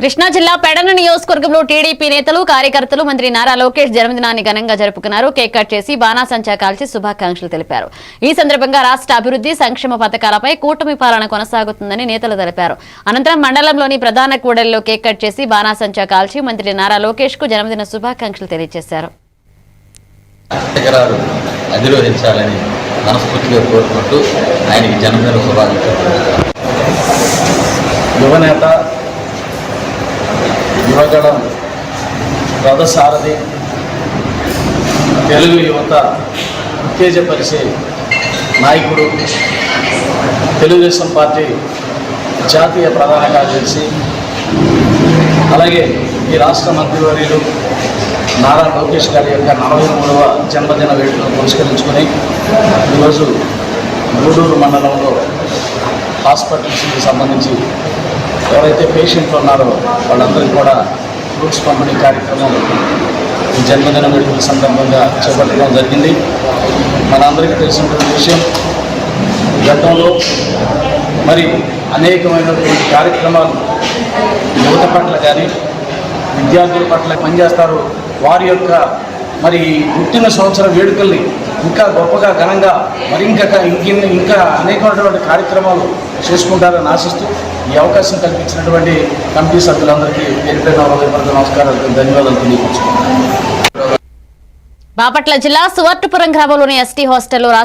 కృష్ణా జిల్లా పెడన నియోజకవర్గంలో టీడీపీ నేతలు కార్యకర్తలు మంత్రి నారా లోకేష్ జన్మదినాన్ని ఘనంగా జరుపుకున్నారు. కేక్ కట్ చేసి బాణాసంచా కాల్చి శుభాకాంక్షలు తెలిపారు. ఈ సందర్భంగా రాష్ట్ర అభివృద్ధి సంక్షేమ పథకాలపై కూటమి పాలన కొనసాగుతుందని నేతలు తెలిపారు. అనంతరం మండలంలోని ప్రధాన కూడలిలో కేక్ కట్ చేసి బాణాసంచా కాల్చి మంత్రి నారా లోకేష్కు జన్మదిన శుభాకాంక్షలు తెలియజేశారు. శిఖరాలు అధిరోహించాలని మనస్ఫూర్తిగా కోరుకుంటూ ఆయనకి జన్మదిన శుభాకాంక్షలు యువనేత యువగళం రథసారథి తెలుగు యువత ఉత్తేజపరిచే నాయకుడు తెలుగుదేశం పార్టీ జాతీయ ప్రధాన కార్యదర్శి అలాగే ఈ రాష్ట్ర మంత్రివర్యులు నారా లోకేష్ గారి యొక్క నలభై మూడవ జన్మదిన వేడుకను పురస్కరించుకొని ఈరోజు గూడూరు మండలంలో హాస్పిటల్స్కి సంబంధించి ఎవరైతే పేషెంట్లు ఉన్నారో వాళ్ళందరికీ కూడా ఫ్రూట్స్ పంపిణీ కార్యక్రమం ఈ జన్మదిన వేడుకల సందర్భంగా చేపట్టడం జరిగింది. మనందరికీ తెలిసినటువంటి విషయం గతంలో మరి అనేకమైనటువంటి కార్యక్రమాలు యువత పట్ల కానీ విద్యార్థుల పట్ల పనిచేస్తారు. వారి యొక్క మరి పుట్టిన సంవత్సర వేడుకల్ని ఇంకా గొప్పగా ఘనంగా మరి ఇంకా ఇంకా అనేకమైనటువంటి కార్యక్రమాలు చేసుకుంటారని ఆశిస్తూ ఈ అవకాశం కల్పించినటువంటి కమిటీ సభ్యులందరికీ పేరు పేరు నమస్కారాలు ధన్యవాదాలు తెలియపరుచుకుంటున్నాను. బాపట్ల జిల్లా సువర్ణపురం గ్రామంలోని ఎస్టీ హాస్టల్లో రాష్ట్ర